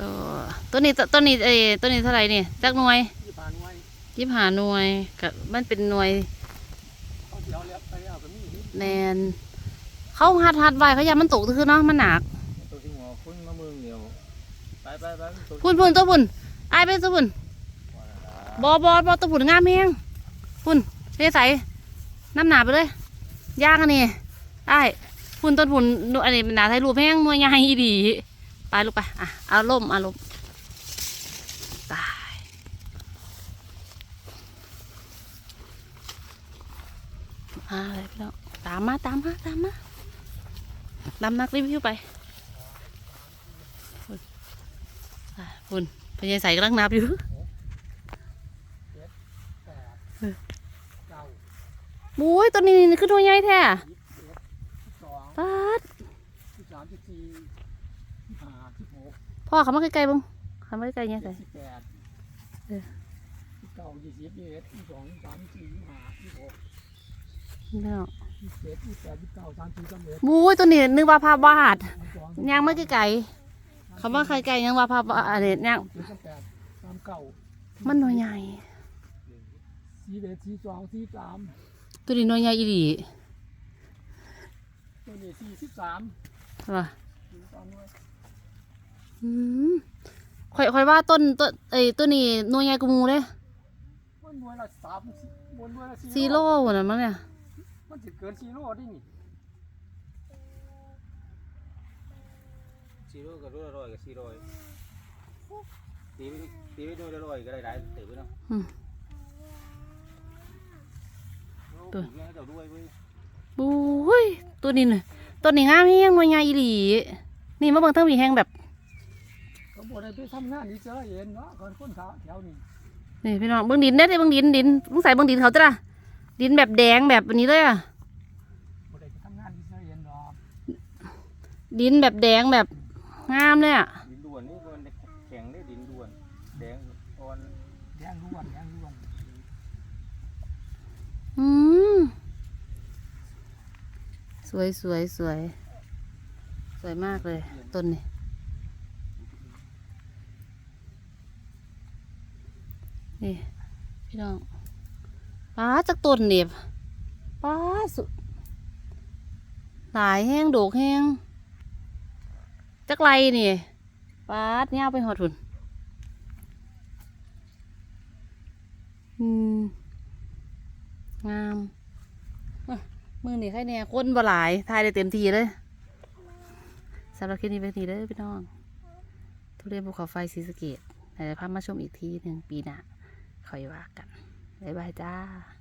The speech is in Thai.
ตัวตัวนี้ตัวตัวนี้เอ้ยตัวนี้เท่าไหร่นี่จักหน่วยยี่ปานไว้ยิบหาหน่วยกับมันเป็นหน่วยเขาเดี๋ยวเลี้ยไปเอาไปมีนี่แนนเขาหัดหัดไว้เขาอยามันตกคือเนาะมันหนักตัวที่หัวคุณมามือเดียวไปไปไปตัวพุ่นพุ่นตัวพุ่นไอ้ายไปตัวพุ่นบอบอบอตัวพุ่นงามแฮงพุ่นเทใส่น้ำหนาไปเลยย่างอันนี้ไอ้ายพุ่นต้นพุ่นอันนี้หนาไทยรูปแห้งหน่วยใหญ่อีดี ไปลูกไปอะเอาล่มเอาล่มตายมาเลยพี่น้องตามมาตามมาตามมาตามนักรีวิวไปพุ่นอะพุ่นพญายใส่กำลังนับอยู่แปดเก้าบุ้ยตัวนี้นี่คือตัวใหญ่แท้สิบเอ็ดสิบสองป๊าด ห้าสิบหกพ่อเขามาใกล้ๆบ้างเขามาใกล้ๆเนี่ยใส่ สิบแปดเออ สิบเก้ายี่สิบยี่สิบเอ็ดยี่สิบสองยี่สิบสามยี่สิบสี่ยี่สิบห้ายี่สิบหกเนาะยี่สิบเจ็ดยี่สิบแปดยี่สิบเก้าสามสิบสามสิบเอ็ดบุ้ยตัวนี้นึกว่าภาพวาดสามสิบสองย่างไม่ไกลๆเขามาไกลๆยังว่าภาพวาดอะไรย่างสามสิบสามแปดสามเก้ามันหน่วยใหญ่ สี่เอ็ดสี่สองสี่สามตัวนี้หน่วยใหญ่อีหลีตัวนี้สี่สิบสามใช่ปะสี่สามหน่วย อืมค่อยค่อยว่าต้นต้นไอ้ยตัวนี้หน่วยใหญ่กูมูเลยมันหน่วยละสามบนหน่วยละซีโร่หมดแล้วมั้งเนี่ย มันจะเกินซีโร่ได้นี่ซีโร่กับรุ่นอร่อยกับซีโร่ตีไปตีไปด้วยอร่อยก็ได้หลายเติบไปเนาะอืมตัตัววให้เจ้าด้วยเว้ยบุ้ยตัวนี้น่ะตัวนี้งามแห้งหน่วยใหญ่อีหลี นี่มาเบิ่งทั้งวีแห้งแบบก็ บอกให้ไปทำงานนี่เจอเห็นเนาะคนคนขาแถวนี้นี่พี่น้องเบิ่งดินได้อเด้เบิ่งดินดินมึงใส่เบิ่งดินเขาจ้ะดินแบบแดงแบบนี้เลยอะบอกให้ไปทำงานนี่เจอเห็นดอกดินแบบแดงแบบงามเลยอะดินด่วนนี่มันแข็งได้ดินด่วนแดงอ่อนแดงล้วนแดงล้วนอืมสวยสวยสวยสวยมากเลยต้นนี้ นี่พี่น้องป้าจากต้นเนี่ยป้าสุหลายแห้งโดกแห้งจักไรนี่ป้าเนี่ยเอาไปหอดหุ่นอืมงามมือนี่ใครเนี่ยคนบ่หลายทายได้เต็มทีเลยสำหรับคลิปนี้เป็นทีเด้อพี่น้องทุเรียนภูเขาไฟสีสเกตเดี๋ยวพามาชมอีกทีหนึ่งปีหน้า ค่อยว่ากันบ๊ายบายจ้า